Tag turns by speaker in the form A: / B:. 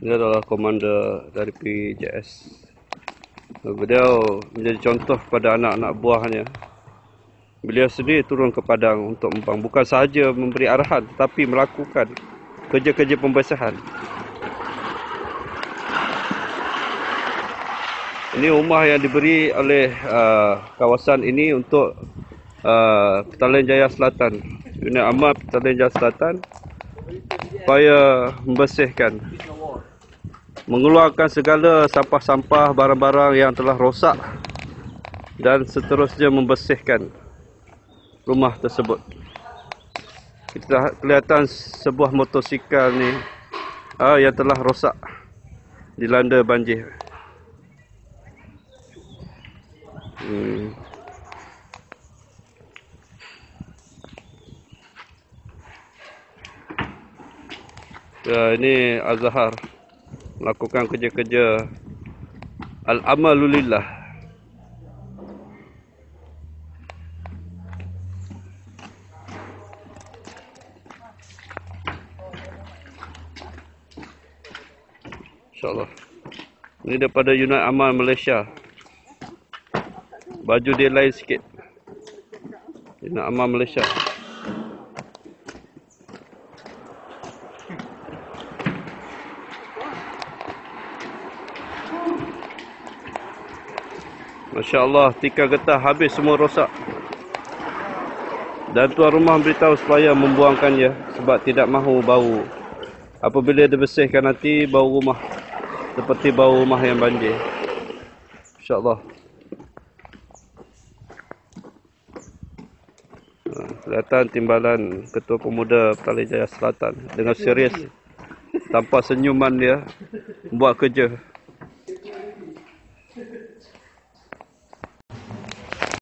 A: Dia adalah komander dari PJS. Beliau menjadi contoh kepada anak-anak buahnya. Beliau sendiri turun ke padang untuk membang. Bukan sahaja memberi arahan tetapi melakukan kerja-kerja pembersihan. Ini rumah yang diberi oleh uh, kawasan ini untuk uh, Petaling Jaya Selatan. Unit Amal Petaling Jaya Selatan supaya membersihkan mengeluarkan segala sampah-sampah barang-barang yang telah rosak dan seterusnya membersihkan rumah tersebut. Kita kelihatan sebuah motosikal ni uh, yang telah rosak dilanda banjir. Hmm. Ya, ini Azhar melakukan kerja-kerja al-amalulillah. InsyaAllah. Ini daripada Unit Amal Malaysia. Baju dia lain sikit. Unit Amal Malaysia. Masya Allah, tika getah habis semua rosak. Dan tuan rumah beritahu supaya membuangkannya sebab tidak mahu bau. Apabila dibersihkan nanti bau rumah seperti bau rumah yang banjir. Insya Allah. Ha, kelihatan timbalan Ketua Pemuda Petaling Jaya Selatan dengan serius tanpa senyuman dia buat kerja